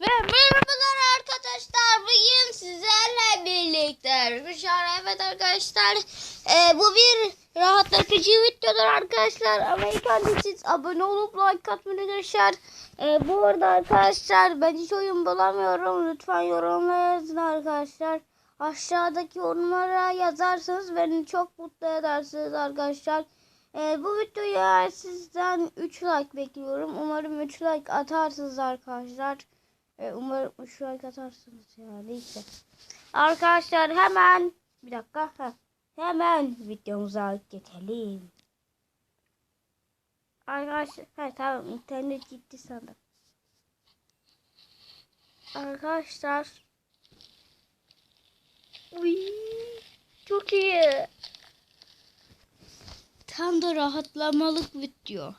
Ve merhabalar arkadaşlar. Bugün sizlerle birlikte arkadaşlar. Evet arkadaşlar. e, bu bir rahatlatıcı videodur arkadaşlar. Önce siz abone olup like atmayı arkadaşlar. E, bu arada arkadaşlar ben hiç oyun bulamıyorum. Lütfen yorumlara yazın arkadaşlar. Aşağıdaki yorumlara yazarsanız beni çok mutlu edersiniz arkadaşlar. E, bu videoya sizden 3 like bekliyorum. Umarım 3 like atarsınız arkadaşlar. E, umarım 3 like atarsınız ya. Neyse. Arkadaşlar hemen bir dakika. Heh. Hemen videomuza geçelim. Arkadaşlar he, tamam internet gitti sandım. Arkadaşlar. Uy, çok iyi. Tam da rahatlamalık video.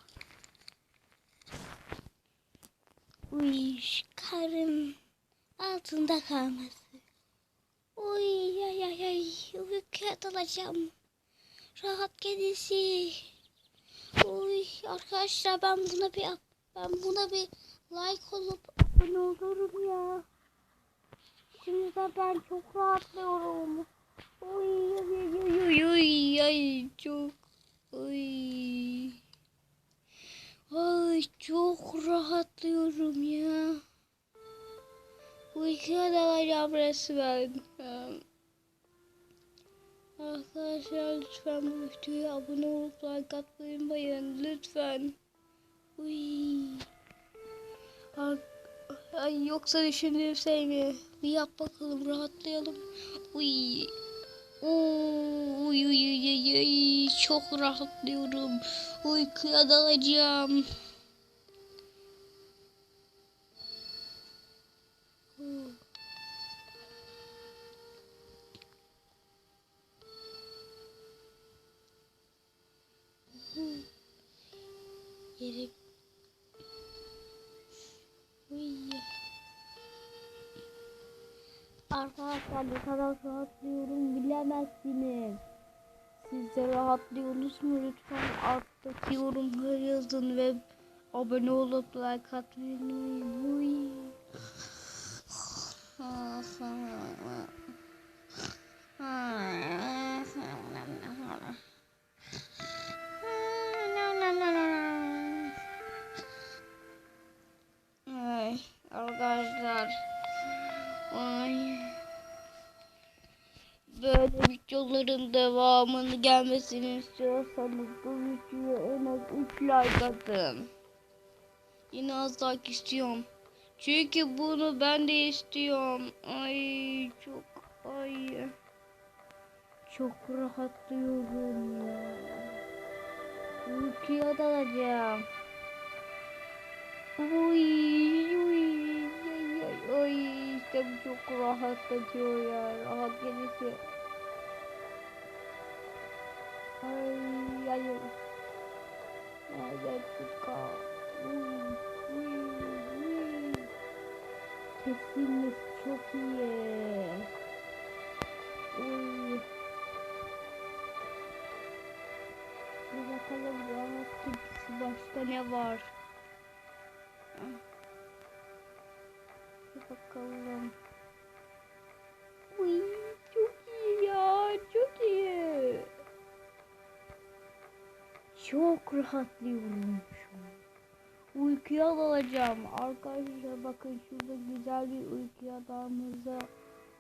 Uy karın altında kalması. Uy ay ay ay uykuya dalacağım. Rahat kedisi. Uy arkadaşlar ben buna bir ben buna bir like olup abone olurum ya. Şimdi de ben çok rahatlıyorum. Uy uy uy uy uy ay çok uy. Ay çok rahatlıyorum ya. Uykuya resmen. Arkadaşlar lütfen bu videoya abone olup like atmayı unutmayın. Lütfen. Uy. Ay yoksa düşündüğüm şey mi? Bir yap bakalım rahatlayalım. Uy. Uy uy uy uy. Çok rahatlıyorum. Uykuya dalacağım. Yere Uy. Arkadaşlar ne kadar rahatlıyorum bilemezsiniz. Siz de rahatlıyorsunuz mu? Lütfen alttaki yorumları yazın ve abone olup like atmayı unutmayın. Uy. Ay videoların devamını gelmesini istiyorsanız bu videoya en az 3 like atın. Yine az like istiyorum. Çünkü bunu ben de istiyorum. Ay çok ay. Çok rahatlıyorum ya. Uykuya dalacağım. Uy, uy, ay, ay, işte bu çok rahatlatıyor ya. Rahat gelirse. Uy. Kesinlik çok iyi. Uy. Bir bakalım kedisi başka ne var? Bir bakalım. Çok rahatlıyorum şu an. Uykuya dalacağım. Arkadaşlar bakın şurada güzel bir uykuya dalmanıza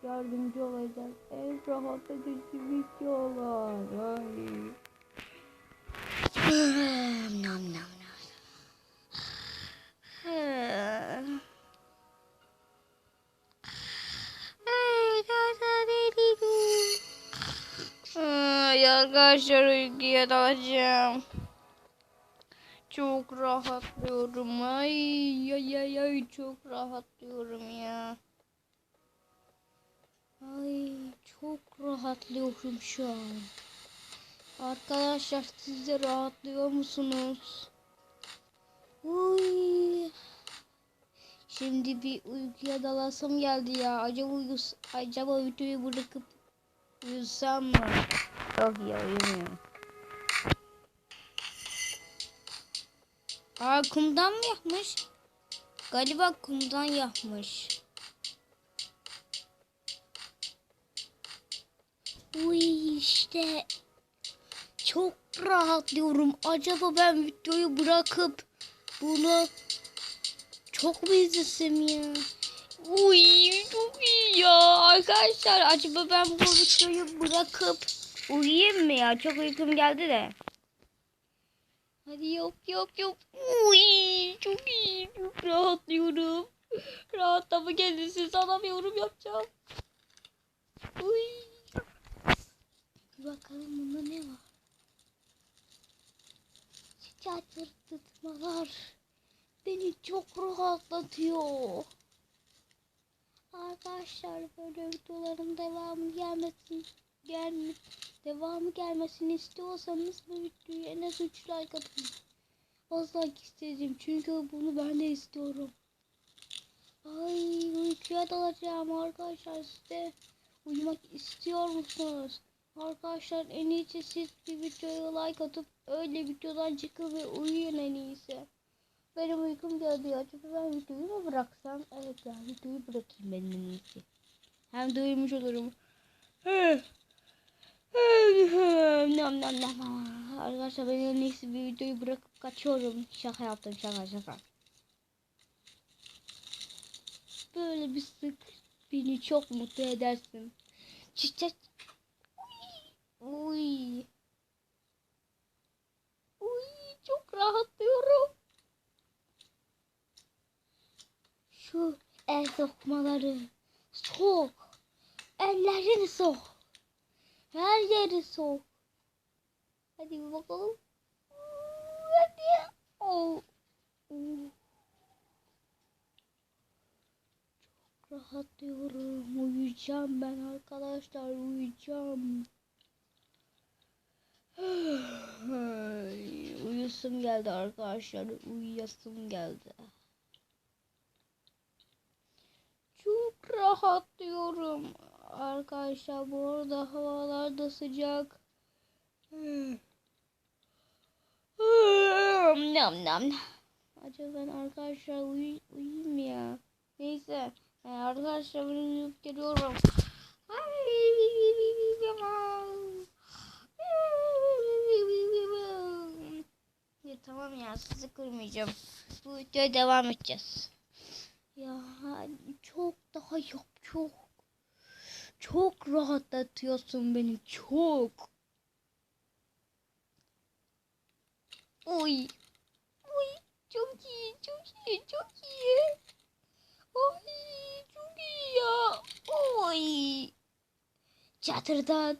yardımcı olacak. En rahatlatıcı videolar. Ay. nam nam nam. Ay arkadaşlar uykuya dalacağım. Çok rahatlıyorum. Ay ay ay ay çok rahatlıyorum ya. Ay çok rahatlıyorum şu an. Arkadaşlar siz de rahatlıyor musunuz? Uy. Şimdi bir uykuya dalasım geldi ya. Acaba uyus acaba videoyu bırakıp uyusam mı? Yok ya uyumuyorum. Aa kumdan mı yapmış? Galiba kumdan yapmış. Uy işte. Çok rahatlıyorum. Acaba ben videoyu bırakıp bunu çok mu izlesem ya? Uy çok iyi ya. Arkadaşlar acaba ben bu videoyu bırakıp uyuyayım mı ya? Çok uykum geldi de. Hadi yok yok yok. Uy çok iyi. Çok rahatlıyorum. Rahatlama kendisi sana bir yorum yapacağım. Uy. Bir bakalım bunda ne var? Çatırtıtmalar beni çok rahatlatıyor. Arkadaşlar böyle videoların devamı gelmesin gelme devamı gelmesini istiyorsanız bu videoyu en az 3 like atın. Az like istedim çünkü bunu ben de istiyorum. Ay uykuya dalacağım arkadaşlar size uyumak istiyor musunuz? Arkadaşlar en iyisi siz bir videoya like atıp öyle videodan çıkın ve uyuyun en iyisi. Benim uykum geldi ya. Çünkü ben videoyu mu bıraksam? Evet ya videoyu bırakayım ben en iyisi. Hem de uyumuş olurum. Nam nam nam. Arkadaşlar ben en iyisi bir videoyu bırakıp kaçıyorum. Şaka yaptım şaka şaka. Böyle bir sık beni çok mutlu edersin. Çiçek. Uy. Uy çok rahatlıyorum. Şu el sokmaları sok. Ellerini sok. Her yeri sok. Hadi bir bakalım. Hadi. Oh. Çok rahatlıyorum. Uyuyacağım ben arkadaşlar. Uyuyacağım. Uyusum geldi arkadaşlar. Uyuyasım geldi. Çok rahatlıyorum. Arkadaşlar bu arada havalar da sıcak. Nam nam. Acaba ben arkadaşlar uy uyuyayım ya? Neyse. Yani arkadaşlar ben uyuyup geliyorum. Ya tamam ya sizi kırmayacağım. Bu videoya devam edeceğiz. Ya çok daha yok çok. Çok rahatlatıyorsun beni çok. Oy. Oy çok iyi çok iyi çok iyi. Ay çok iyi ya. Oy. Çatırdat.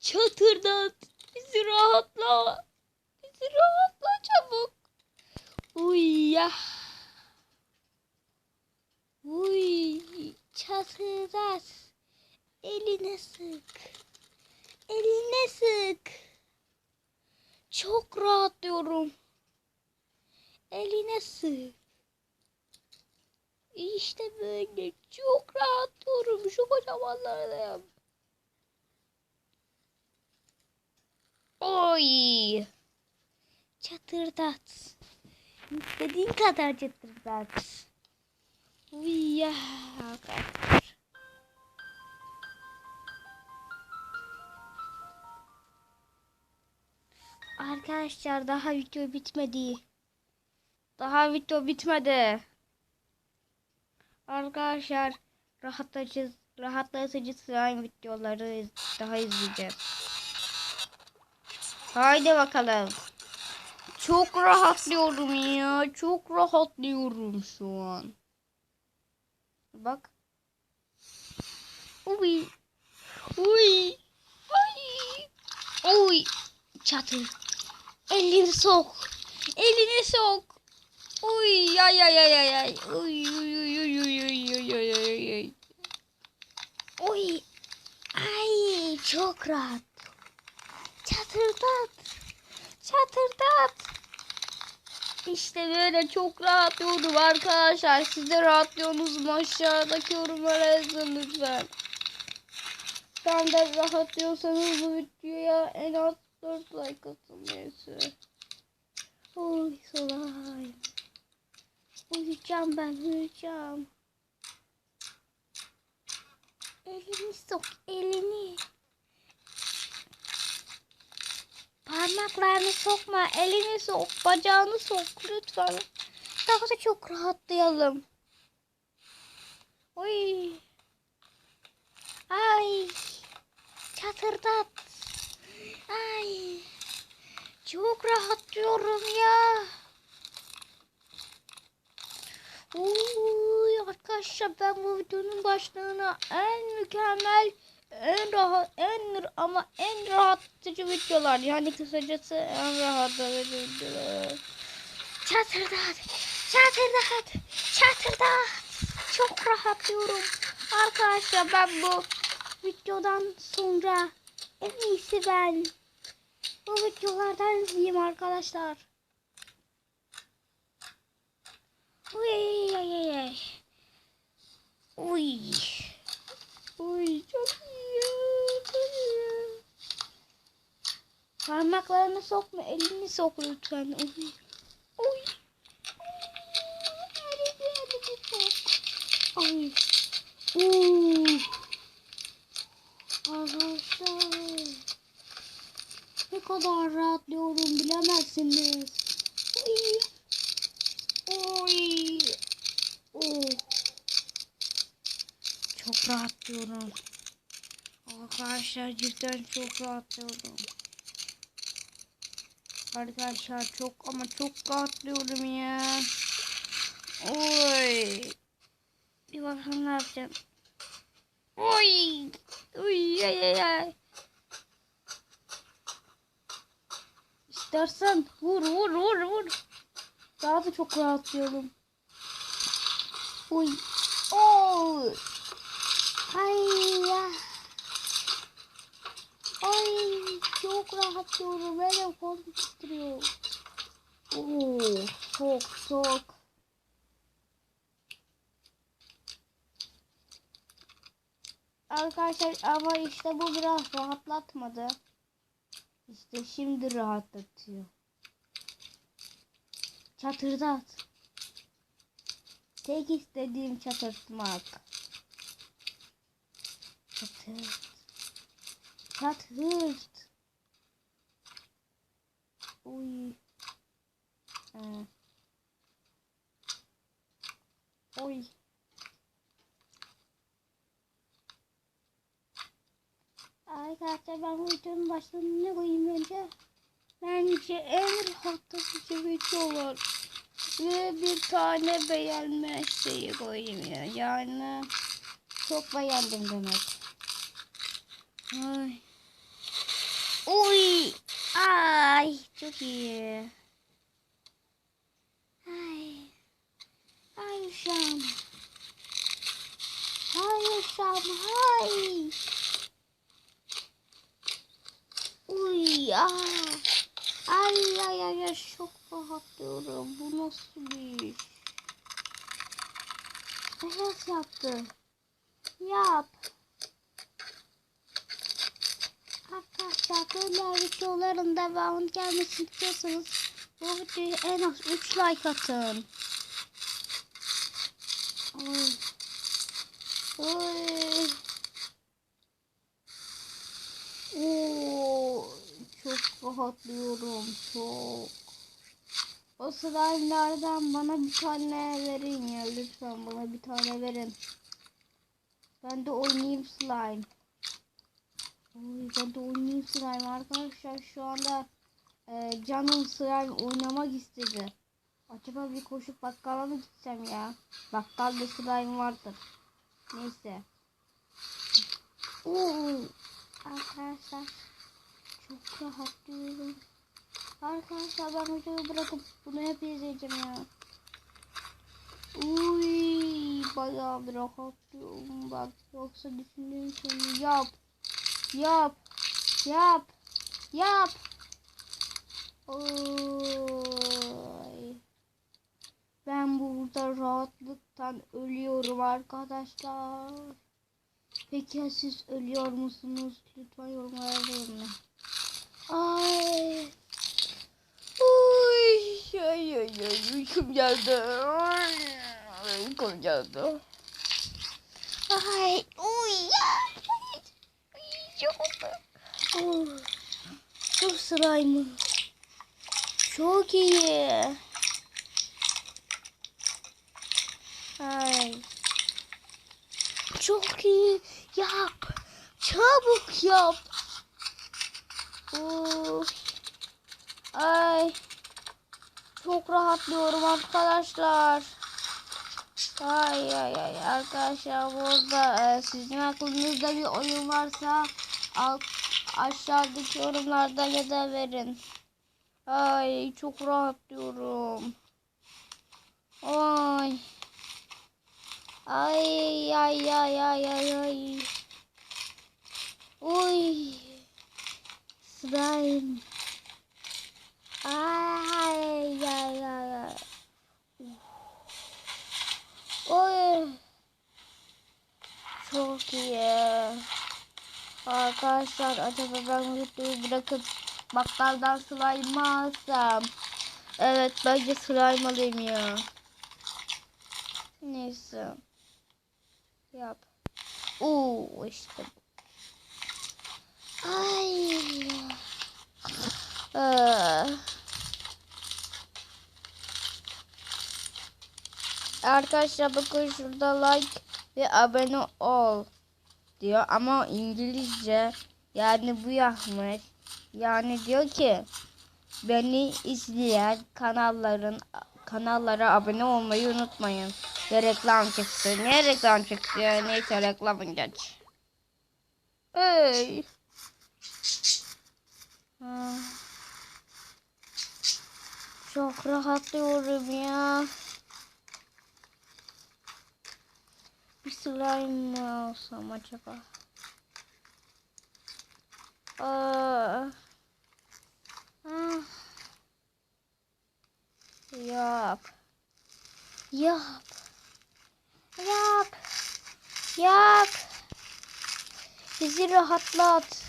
Çatırdat. Bizi rahatla. Bizi rahatla çabuk. Uy ya. Uy. Çatırdat. Eline sık. Eline sık. Çok rahatlıyorum. Eline sık. İşte böyle çok rahatlıyorum. Şu kocamanlardayım. Oy. Çatırdat. İstediğin kadar çatırdat. Ya. Arkadaşlar. Arkadaşlar daha video bitmedi. Daha video bitmedi. Arkadaşlar rahatlatıcı rahatlatıcı slime videoları daha izleyeceğiz. Haydi bakalım. Çok rahatlıyorum ya. Çok rahatlıyorum şu an. Bak. Uy. Uy. Ay. Uy. Çatır. Elini sok. Elini sok. Uy ay ay ay ay ay. Uy uy uy uy uy uy uy uy uy uy. Ay çok rahat. Çatırdat. Çatırdat. İşte böyle çok rahatlıyorum arkadaşlar. Siz de rahatlıyorsunuz mu? Aşağıdaki yorumlara yazın lütfen. Sen de rahatlıyorsanız bu videoya en az 4 like atın neyse. Oy slime. Uyuyacağım ben uyuyacağım. Elini sok elini. Parmaklarını sokma elini sok bacağını sok lütfen. Daha da çok rahatlayalım. Oy. Ay. Çatırdat. Ay. Çok rahatlıyorum ya. Uy arkadaşlar ben bu videonun başlığına en mükemmel, en rahat, en ama en rahatlatıcı videolar. Yani kısacası en rahatlatıcı videolar. Çatırdat, çatırdat, çatırdat. Çok rahatlıyorum. Arkadaşlar ben bu videodan sonra en iyisi ben bu videolardan izleyeyim arkadaşlar. Uy ay ay. Uy. Uy çok iyi. Çok iyi. Parmaklarını sokma, elini sok lütfen. Uy. Uy. Ay. Uy. Arkadaşlar. Kadar rahatlıyorum bilemezsiniz. Uy. Oy. Oh. Çok rahatlıyorum. Arkadaşlar cidden çok rahatlıyorum. Arkadaşlar çok ama çok rahatlıyorum ya. Oy. Bir bakalım ne yapacağım. Oy. Oy ay ay ay. İstersen vur vur vur vur. Daha da çok rahatlıyorum. Uy. Oo. Ay ya. Ay çok rahatlıyorum. Benim kolum titriyor. Oo, çok çok. Arkadaşlar ama işte bu biraz rahatlatmadı. İşte şimdi rahatlatıyor. Çatırdat. Tek istediğim çatırtmak. Çatırt. Çatırt. Uy. Ee. Oy. Arkadaşlar ben videonun başlığına ne koyayım önce? Bence en rahatlatıcı videolar. Ve bir tane beğenme şeyi koyayım ya. Yani çok beğendim demek. Ay. Uy. Ay çok iyi. Ay. Ay Şam. Hayır Şam. Hay. Uy. Ay ay ay ay çok rahatlıyorum. Bu nasıl bir iş? Beyaz yaptı. Yap. Arkadaşlar böyle videoların devamını gelmesini istiyorsanız bu videoya en az 3 like atın. Oy. Oy. Oo, çok rahatlıyorum çok. O slime'lardan bana bir tane verin ya lütfen bana bir tane verin. Ben de oynayayım slime. Oy, ben de oynayayım slime arkadaşlar şu anda e, canım slime oynamak istedi. Acaba bir koşup bakkala mı gitsem ya? Bakkalda slime vardır. Neyse. Oo, arkadaşlar çok rahatlıyorum. Arkadaşlar ben videoyu bırakıp bunu hep izleyeceğim ya. Uy bayağı bir rahatlıyorum bak. Yoksa düşündüğüm şeyi yap. Yap. Yap. Yap. Oy. Ben burada rahatlıktan ölüyorum arkadaşlar. Peki ya siz ölüyor musunuz? Lütfen yorumlara yazın. Ay. Uy. Ay ay ay uykum geldi. Ay, Uykum geldi. Ay uy Çok Çok slime. Çok iyi. Ay. Çok iyi. Yap. Çabuk yap. Of. Ay. Çok rahatlıyorum arkadaşlar. Ay ay ay arkadaşlar burada e, sizin aklınızda bir oyun varsa alt aşağıdaki yorumlarda ya da verin. Ay çok rahatlıyorum. Ay. Ay ay ay ay ay ay. Uy. Slime. Ay ay ay ay. Oy. Çok iyi. Arkadaşlar acaba ben videoyu bırakıp bakkaldan slime alsam? Evet bence slime alayım ya. Neyse. Yap. Oo işte. Ay. Ee. Arkadaşlar bakın şurada like ve abone ol diyor ama İngilizce yani bu yazmış. Yani diyor ki beni izleyen kanalların kanallara abone olmayı unutmayın. Ve reklam çıktı. Niye reklam çıktı? Neyse reklamın geç. Hey. Ah. Çok rahatlıyorum ya. Bir slime mı alsam acaba? Aa. Ah. Yap. Yap. Yap. Yap. Bizi rahatlat.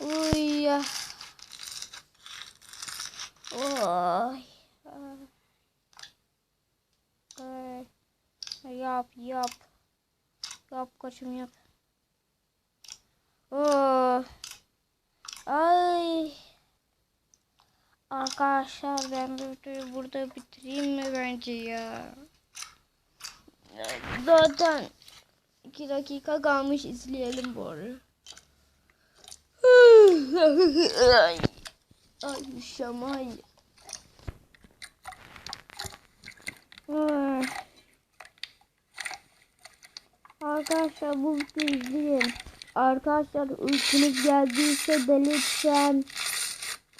Uy. Oy. Yap yap. Yap koçum yap. Oh. Ay. Arkadaşlar ben videoyu burada bitireyim mi bence ya? Zaten iki dakika kalmış izleyelim bu arada. Ay. Ay şamay. Ay. Arkadaşlar bu izleyin. Arkadaşlar uykunuz geldiyse de lütfen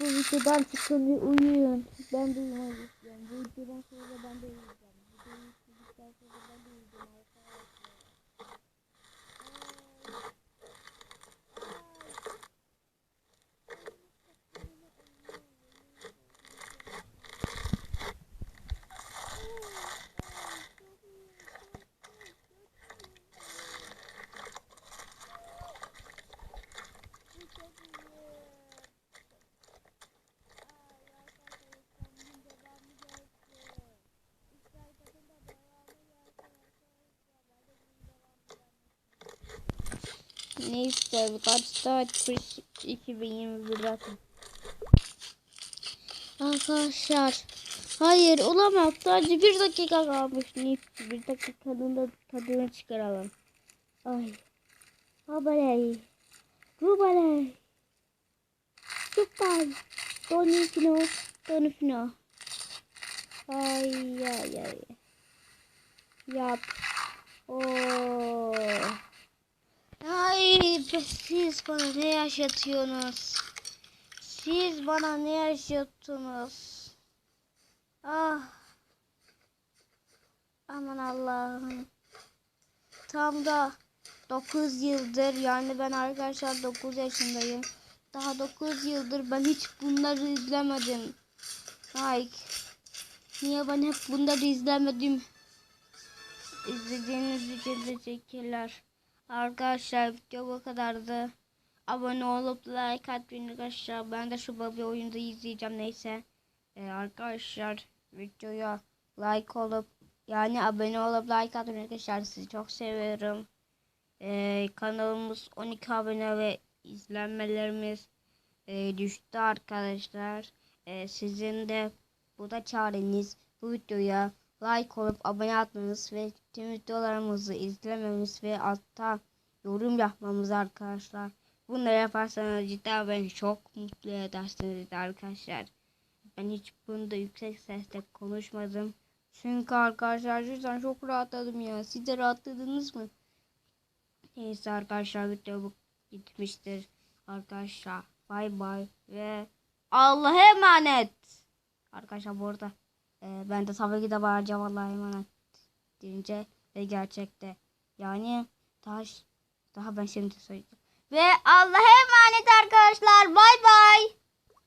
bu videodan çıkın uyuyun. Ben de istiyorum. Bu videodan sonra ben de uyuyacağım. Neyse kaç açmış 2021 zaten. Arkadaşlar hayır olamaz sadece bir dakika kalmış Neyse bir dakikanın da tadını çıkaralım. Ay. Haberey. Rubaley. Süper. Donifino. Donifino. Ay ay ay. Yap. Oo. Ay siz bana ne yaşatıyorsunuz? Siz bana ne yaşatıyorsunuz? Ah. Aman Allah'ım. Tam da 9 yıldır yani ben arkadaşlar 9 yaşındayım. Daha 9 yıldır ben hiç bunları izlemedim. Ay. Niye ben hep bunları izlemedim? İzlediğiniz için teşekkürler. Arkadaşlar video bu kadardı. Abone olup like atmayın arkadaşlar. Ben de şu babi oyunda izleyeceğim neyse. Ee, arkadaşlar videoya like olup yani abone olup like atın arkadaşlar sizi çok seviyorum. Ee, kanalımız 12 abone ve izlenmelerimiz e, düştü arkadaşlar. Ee, sizin de bu da çareniz bu videoya like olup abone atmanız ve tüm videolarımızı izlememiz ve altta yorum yapmamız arkadaşlar. Bunları yaparsanız cidden beni çok mutlu edersiniz arkadaşlar. Ben hiç bunda yüksek sesle konuşmadım. Çünkü arkadaşlar cidden çok rahatladım ya. Siz de rahatladınız mı? Neyse arkadaşlar video bu gitmiştir. Arkadaşlar bay bay ve Allah'a emanet. Arkadaşlar bu arada e, ben de tabii ki de bağıracağım Allah'a emanet deyince ve gerçekte yani daha daha ben şimdi söyleyeceğim. Ve Allah'a emanet arkadaşlar. Bay bay.